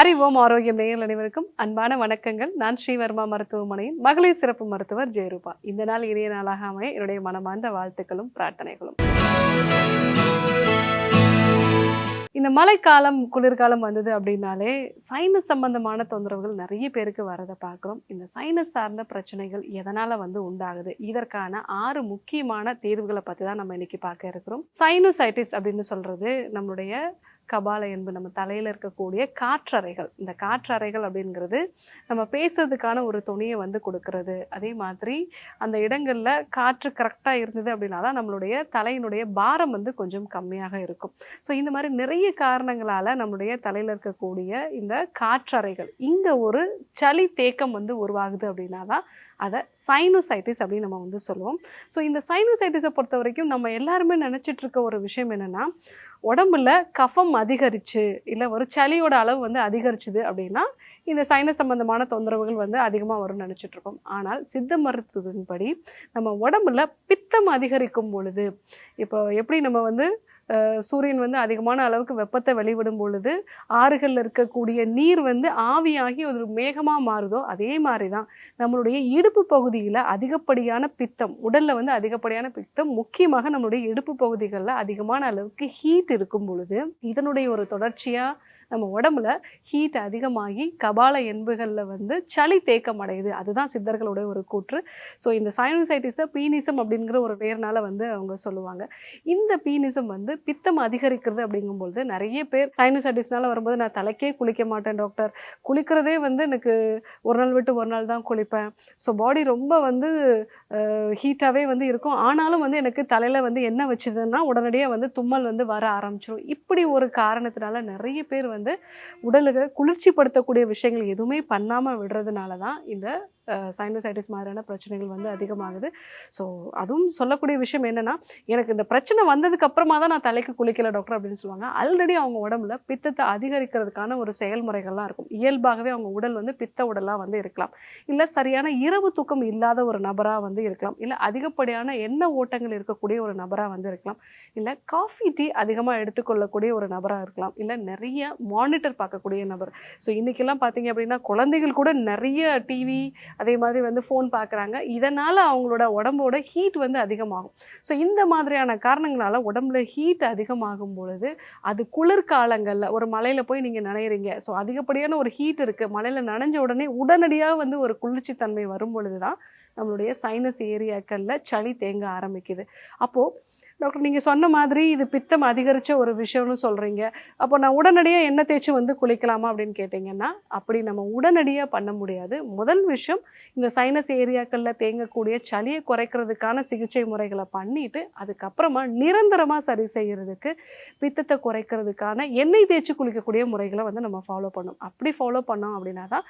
அறிவோம் ஆரோக்கியம் நேயர்கள் அனைவருக்கும் அன்பான வணக்கங்கள். நான் ஸ்ரீவர்மா மருத்துவமனையின் மகளிர் சிறப்பு மருத்துவர் ஜெயரூபா. இந்த நாள் இனிய நாளாக அமைய என்னுடைய மனமார்ந்த வாழ்த்துக்களும் பிரார்த்தனைகளும். இந்த மழைக்காலம் குளிர்காலம் வந்தது அப்படின்னாலே சைனஸ் சம்பந்தமான தொந்தரவுகள் நிறைய பேருக்கு வரதை பார்க்குறோம். இந்த சைனஸ் சார்ந்த பிரச்சனைகள் எதனால் வந்து உண்டாகுது? இதற்கான ஆறு முக்கியமான தீர்வுகளை பற்றி தான் நம்ம இன்னைக்கு பார்க்க இருக்கிறோம். சைனோசைட்டிஸ் அப்படின்னு சொல்கிறது நம்மளுடைய கபால என்பு நம்ம தலையில் இருக்கக்கூடிய காற்றறைகள். இந்த காற்றறைகள் அப்படிங்கிறது நம்ம பேசுறதுக்கான ஒரு துணியை வந்து கொடுக்கறது. அதே மாதிரி அந்த இடங்களில் காற்று கரெக்டாக இருந்தது அப்படின்னா தான் நம்மளுடைய தலையினுடைய பாரம் வந்து கொஞ்சம் கம்மியாக இருக்கும். ஸோ இந்த மாதிரி நிறைய காரணங்களால் நம்மளுடைய தலையில் இருக்கக்கூடிய இந்த காற்றறைகள் இங்கே ஒரு சளி தேக்கம் வந்து உருவாகுது அப்படின்னா தான் அதை சைனோசைட்டிஸ் அப்படின்னு நம்ம வந்து சொல்லுவோம். ஸோ இந்த சைனோசைட்டிஸை பொறுத்த வரைக்கும் நம்ம எல்லாருமே நினச்சிட்டு இருக்க ஒரு விஷயம் என்னென்னா உடம்புல கஃபம் அதிகரிச்சு இல்லை ஒரு சளியோட அளவு வந்து அதிகரிச்சுது அப்படின்னா இந்த சைன சம்பந்தமான தொந்தரவுகள் வந்து அதிகமாக வரும்னு நினச்சிட்ருக்கோம் ஆனால் சித்த மருத்துவத்தின்படி நம்ம உடம்புல பித்தம் அதிகரிக்கும் பொழுது இப்போ எப்படி நம்ம வந்து சூரியன் வந்து அதிகமான அளவுக்கு வெப்பத்தை வெளிவிடும் பொழுது ஆறுகளில் இருக்கக்கூடிய நீர் வந்து ஆவியாகி ஒரு மேகமாக மாறுதோ அதே மாதிரி தான் நம்மளுடைய இடுப்பு பகுதியில் அதிகப்படியான பித்தம் உடலில் வந்து அதிகப்படியான பித்தம் முக்கியமாக நம்மளுடைய இடுப்பு பகுதிகளில் அதிகமான அளவுக்கு ஹீட் இருக்கும் பொழுது இதனுடைய ஒரு தொடர்ச்சியாக நம்ம உடம்புல ஹீட் அதிகமாகி கபால எண்புகளில் வந்து சளி தேக்கம் அடையுது. அதுதான் சித்தர்களுடைய ஒரு கூற்று. ஸோ இந்த சைனசைட்டிஸை பீனிசம் அப்படிங்கிற ஒரு பேர்னால வந்து அவங்க சொல்லுவாங்க. இந்த பீனிசம் வந்து பித்தம் அதிகரிக்கிறது அப்படிங்கும்பொழுது நிறைய பேர் சைனசைட்டிஸ்னால வரும்போது நான் தலைக்கே குளிக்க மாட்டேன் டாக்டர் குளிக்கிறதே வந்து எனக்கு ஒரு நாள் விட்டு ஒரு நாள் தான் குளிப்பேன். ஸோ பாடி ரொம்ப வந்து ஹீட்டாகவே வந்து இருக்கும். ஆனாலும் வந்து எனக்கு தலையில் வந்து என்ன வச்சுதுன்னா உடனடியாக வந்து தும்மல் வந்து வர ஆரம்பிச்சிடும் இப்படி ஒரு காரணத்தினால நிறைய பேர் வந்து வந்து உடலுக்கு குளிர்ச்சிப்படுத்தக்கூடிய விஷயங்கள் எதுவுமே பண்ணாமல் விடுறதுனால தான் இந்த சைனசைட்டிஸ் மாதிரியான பிரச்சனைகள் வந்து அதிகமாகுது. ஸோ அதுவும் சொல்லக்கூடிய விஷயம் என்னென்னா எனக்கு இந்த பிரச்சனை வந்ததுக்கு அப்புறமா தான் நான் தலைக்கு குளிக்கல டாக்டர் அப்படின்னு சொல்லுவாங்க. ஆல்ரெடி அவங்க உடம்புல பித்தத்தை அதிகரிக்கிறதுக்கான ஒரு செயல்முறைகள்லாம் இருக்கும். இயல்பாகவே அவங்க உடல் வந்து பித்த உடலாக வந்து இருக்கலாம். இல்லை சரியான இரவு தூக்கம் இல்லாத ஒரு நபராக வந்து இருக்கலாம். இல்லை அதிகப்படியான எண்ணெய் ஓட்டங்கள் இருக்கக்கூடிய ஒரு நபராக வந்து இருக்கலாம். இல்லை காஃபி டீ அதிகமாக எடுத்துக்கொள்ளக்கூடிய ஒரு நபராக இருக்கலாம். இல்லை நிறைய மானிட்டர் பார்க்கக்கூடிய நபர். ஸோ இன்றைக்கெல்லாம் பார்த்தீங்க அப்படின்னா குழந்தைகள் கூட நிறைய டிவி அதே மாதிரி வந்து ஃபோன் பார்க்குறாங்க இதனால் அவங்களோட உடம்போட ஹீட் வந்து அதிகமாகும். ஸோ இந்த மாதிரியான காரணங்களால் உடம்புல ஹீட் அதிகமாகும் பொழுது அது குளிர்காலங்களில் ஒரு மலையில் போய் நீங்கள் நனையிறீங்க. ஸோ அதிகப்படியான ஒரு ஹீட் இருக்குது மலையில் நனைஞ்ச உடனே உடனடியாக வந்து ஒரு குளிர்ச்சி தன்மை வரும் பொழுது தான் நம்மளுடைய சைனஸ் ஏரியாக்களில் சளி தேங்க ஆரம்பிக்குது. அப்போது டாக்டர் நீங்கள் சொன்ன மாதிரி இது பித்தம் அதிகரித்த ஒரு விஷயம்னு சொல்கிறீங்க அப்போ நான் உடனடியாக எண்ணெய் தேய்ச்சி வந்து குளிக்கலாமா அப்படின்னு கேட்டிங்கன்னா அப்படி நம்ம உடனடியாக பண்ண முடியாது. முதல் விஷயம் இந்த சைனஸ் ஏரியாக்களில் தேங்கக்கூடிய சளியை குறைக்கிறதுக்கான சிகிச்சை முறைகளை பண்ணிவிட்டு அதுக்கப்புறமா நிரந்தரமாக சரி செய்கிறதுக்கு பித்தத்தை குறைக்கிறதுக்கான எண்ணெய் தேய்ச்சி குளிக்கக்கூடிய முறைகளை வந்து நம்ம ஃபாலோ பண்ணும் அப்படி ஃபாலோ பண்ணோம் அப்படின்னா தான்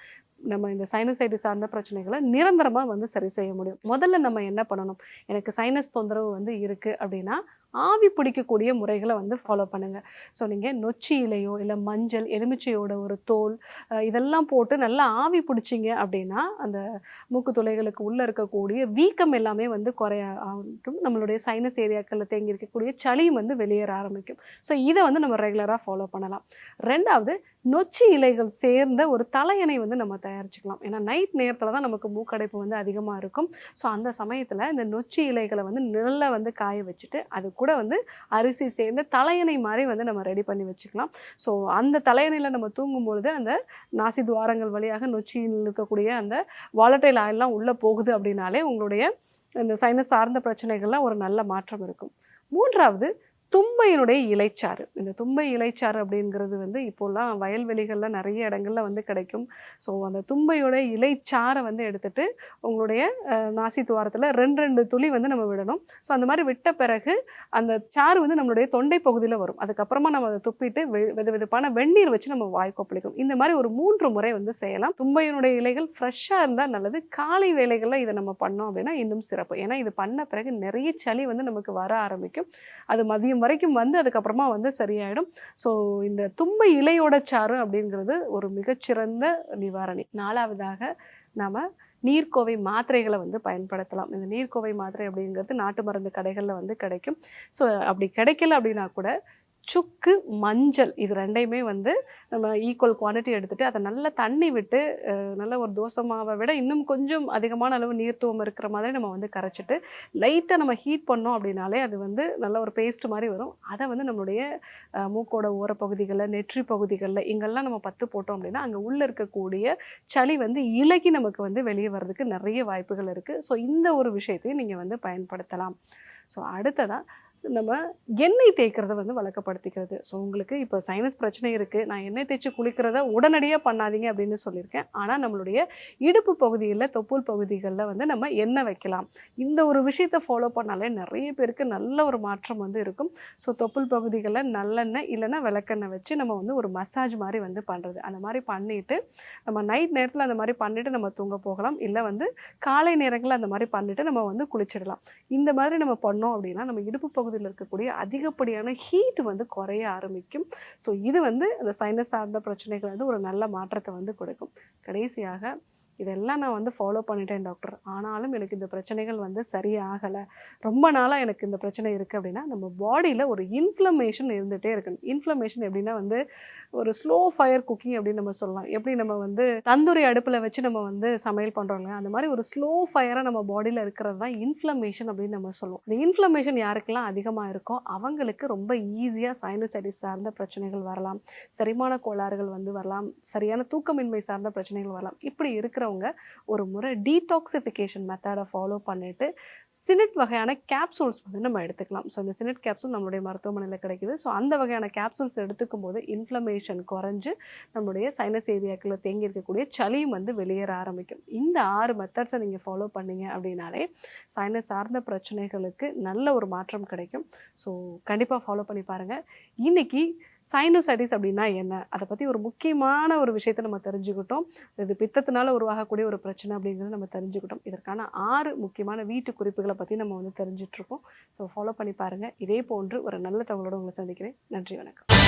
நம்ம இந்த சைனசைடு சார்ந்த பிரச்சனைகளை நிரந்தரமாக வந்து சரி செய்ய முடியும். முதல்ல நம்ம என்ன பண்ணணும்? எனக்கு சைனஸ் தொந்தரவு வந்து இருக்குது அப்படின்னா tá? ஆவி பிடிக்கக்கூடிய முறைகளை வந்து ஃபாலோ பண்ணுங்கள் ஸோ நீங்கள் நொச்சி இலையோ இல்லை மஞ்சள் எலுமிச்சையோட ஒரு தோல் இதெல்லாம் போட்டு நல்லா ஆவி பிடிச்சிங்க அப்படின்னா அந்த மூக்கு துளைகளுக்கு உள்ளே இருக்கக்கூடிய வீக்கம் எல்லாமே வந்து குறைய ஆகட்டும் நம்மளுடைய சைனஸ் ஏரியாக்களில் தேங்கி இருக்கக்கூடிய சளியும் வந்து வெளியேற ஆரம்பிக்கும். ஸோ இதை வந்து நம்ம ரெகுலராக ஃபாலோ பண்ணலாம். ரெண்டாவது நொச்சி இலைகள் சேர்ந்த ஒரு தலையணை வந்து நம்ம தயாரிச்சுக்கலாம். ஏன்னா நைட் நேரத்தில் தான் நமக்கு மூக்கடைப்பு வந்து அதிகமாக இருக்கும். ஸோ அந்த சமயத்தில் இந்த நொச்சி இலைகளை வந்து நிழல்ல வந்து காய வச்சுட்டு அது கூட வந்து அரிசி சேர்ந்து தலையணை மாதிரி வந்து நம்ம ரெடி பண்ணி வச்சுக்கலாம். ஸோ அந்த தலையணையில் நம்ம தூங்கும் பொழுது அந்த நாசி துவாரங்கள் வழியாக நொச்சியில் இருக்கக்கூடிய அந்த வாலட்டைல் ஆயிலெலாம் உள்ளே போகுது அப்படின்னாலே உங்களுடைய இந்த சைனஸ் சார்ந்த பிரச்சனைகள்லாம் ஒரு நல்ல மாற்றம் இருக்கும். மூன்றாவது தும்பையினுடைய இலைச்சாறு. இந்த தும்பை இலைச்சாறு அப்படிங்கிறது வந்து இப்போல்லாம் வயல்வெளிகளில் நிறைய இடங்கள்ல வந்து கிடைக்கும். ஸோ அந்த தும்பையோட இலைச்சாறை வந்து எடுத்துட்டு உங்களுடைய நாசி துவாரத்தில் ரெண்டு ரெண்டு துளி வந்து நம்ம விடணும். ஸோ அந்த மாதிரி விட்ட பிறகு அந்த சாறு வந்து நம்மளுடைய தொண்டை பகுதியில் வரும். அதுக்கப்புறமா நம்ம அதை துப்பிட்டு வெ- வெது வெதுப்பான வெந்நீர் வச்சு நம்ம வாய்க்கொப்பளிக்கும் இந்த மாதிரி ஒரு மூன்று முறை வந்து செய்யலாம். தும்பையினுடைய இலைகள் ஃப்ரெஷ்ஷாக இருந்தால் நல்லது. காலை வேலைகளில் இதை நம்ம பண்ணோம் அப்படின்னா இன்னும் சிறப்பு. ஏன்னா இது பண்ண பிறகு நிறைய சளி வந்து நமக்கு வர ஆரம்பிக்கும். அது மதியம் வரைக்கும் வந்து அதுக்கப்புறமா வந்து சரியாயிடும். ஸோ இந்த தும்பை இலையோட சாறு அப்படிங்கிறது ஒரு மிகச்சிறந்த நிவாரணி. நாலாவதாக நாம் நீர்க்கோவை மாத்திரைகளை வந்து பயன்படுத்தலாம். இந்த நீர்க்கோவை மாத்திரை அப்படிங்கிறது நாட்டு மருந்து கடைகளில் வந்து கிடைக்கும். ஸோ அப்படி கிடைக்கல அப்படின்னா கூட சுக்கு மஞ்சள் இது ரெண்டையுமே வந்து நம்ம ஈக்குவல் குவான்டிட்டி எடுத்துட்டு அதை நல்லா தண்ணி விட்டு நல்ல ஒரு தோசை மாவை விட இன்னும் கொஞ்சம் அதிகமான அளவு நீர்த்துவம் இருக்கிற மாதிரி நம்ம வந்து கரைச்சிட்டு லைட்டாக நம்ம ஹீட் பண்ணோம் அப்படின்னாலே அது வந்து நல்ல ஒரு பேஸ்ட் மாதிரி வரும். அதை வந்து நம்மளுடைய மூக்கோட ஓரப்பகுதிகளில் நெற்றி பகுதிகளில் இங்கெல்லாம் நம்ம பத்து போட்டோம் அப்படின்னா அங்கே உள்ளே இருக்கக்கூடிய சளி வந்து இலகி நமக்கு வந்து வெளியே வர்றதுக்கு நிறைய வாய்ப்புகள் இருக்குது ஸோ இந்த ஒரு விஷயத்தையும் நீங்கள் வந்து பயன்படுத்தலாம். ஸோ அடுத்ததாக நம்ம எண்ணெய் தேய்க்கிறத வந்து வழக்கப்படுத்திக்கிறது. ஸோ உங்களுக்கு இப்போ சைனஸ் பிரச்சனை இருக்குது நான் எண்ணெய் தேய்ச்சி குளிக்கிறத உடனடியாக பண்ணாதீங்க அப்படின்னு சொல்லியிருக்கேன். ஆனால் நம்மளுடைய இடுப்பு பகுதியில் தொப்புள் பகுதிகளில் வந்து நம்ம எண்ணெய் வைக்கலாம். இந்த ஒரு விஷயத்தை ஃபாலோ பண்ணாலே நிறைய பேருக்கு நல்ல ஒரு மாற்றம் வந்து இருக்கும். ஸோ தொப்புள் பகுதிகளில் நல்லெண்ணெய் இல்லைன்னா விளக்கெண்ணெய் வச்சு நம்ம வந்து ஒரு மசாஜ் மாதிரி வந்து பண்ணுறது அந்த மாதிரி பண்ணிவிட்டு நம்ம நைட் நேரத்தில் அந்த மாதிரி பண்ணிவிட்டு நம்ம தூங்க போகலாம். இல்லை வந்து காலை நேரங்களில் அந்த மாதிரி பண்ணிவிட்டு நம்ம வந்து குளிச்சிடலாம். இந்த மாதிரி நம்ம பண்ணோம் அப்படின்னா நம்ம இடுப்பு பகுதி பகுதியில் இருக்கக்கூடிய அதிகப்படியான ஹீட் வந்து குறைய ஆரம்பிக்கும். ஸோ இது வந்து அந்த சைனஸ் சார்ந்த பிரச்சனைகள் வந்து ஒரு நல்ல மாற்றத்தை வந்து கொடுக்கும். கடைசியாக இதெல்லாம் நான் வந்து ஃபாலோ பண்ணிட்டேன் டாக்டர் ஆனாலும் எனக்கு இந்த பிரச்சனைகள் வந்து சரியாகலை. ரொம்ப நாளாக எனக்கு இந்த பிரச்சனை இருக்குது அப்படின்னா நம்ம பாடியில் ஒரு இன்ஃப்ளமேஷன் இருந்துகிட்டே இருக்கணும். இன்ஃப்ளமேஷன் எப்படின்னா வந்து ஒரு ஸ்லோ ஃபயர் குக்கிங் அப்படின்னு நம்ம சொல்லலாம். எப்படி நம்ம வந்து தந்தூரி அடுப்பில் வச்சு நம்ம வந்து சமையல் பண்ணுறோம் இல்லையா? அந்த மாதிரி ஒரு ஸ்லோ ஃபயராக நம்ம பாடியில் இருக்கிறது தான் இன்ஃப்ளமேஷன் அப்படின்னு நம்ம சொல்லுவோம். இந்த இன்ஃப்ளமேஷன் யாருக்கெல்லாம் அதிகமாக இருக்கோ அவங்களுக்கு ரொம்ப ஈஸியாக சைனசைட்டிஸ் சார்ந்த பிரச்சனைகள் வரலாம். செரிமான கோளாறுகள் வந்து வரலாம். சரியான தூக்கமின்மை சார்ந்த பிரச்சனைகள் வரலாம். இப்படி இருக்கிற இருக்கிறவங்க ஒரு முறை டீடாக்சிஃபிகேஷன் மெத்தடை ஃபாலோ பண்ணிட்டு சினிட் வகையான கேப்சூல்ஸ் வந்து நம்ம எடுத்துக்கலாம். ஸோ இந்த சினிட் கேப்சூல் நம்மளுடைய மருத்துவமனையில் கிடைக்குது. ஸோ அந்த வகையான கேப்சூல்ஸ் எடுத்துக்கும் போது இன்ஃப்ளமேஷன் குறைஞ்சு நம்மளுடைய சைனஸ் ஏரியாக்கில் தேங்கி இருக்கக்கூடிய சளியும் வந்து வெளியேற ஆரம்பிக்கும். இந்த ஆறு மெத்தட்ஸை நீங்கள் ஃபாலோ பண்ணீங்க அப்படின்னாலே சைனஸ் சார்ந்த பிரச்சனைகளுக்கு நல்ல ஒரு மாற்றம் கிடைக்கும். ஸோ கண்டிப்பாக ஃபாலோ பண்ணி பாருங்கள் இன்றைக்கி சைனோசைட்டிஸ் அப்படின்னா என்ன? அதை பற்றி ஒரு முக்கியமான ஒரு விஷயத்தை நம்ம தெரிஞ்சுக்கிட்டோம். இது பித்தத்தினால உருவாக ஆகக்கூடிய ஒரு பிரச்சனை அப்படிங்கிறத நம்ம தெரிஞ்சுக்கிட்டோம். இதற்கான ஆறு முக்கியமான வீட்டு குறிப்புகளை பற்றி நம்ம வந்து தெரிஞ்சிட்ருக்கோம் ஸோ ஃபாலோ பண்ணி பாருங்கள் இதே போன்று ஒரு நல்ல தகவலோடு உங்களை சந்திக்கிறேன். நன்றி வணக்கம்.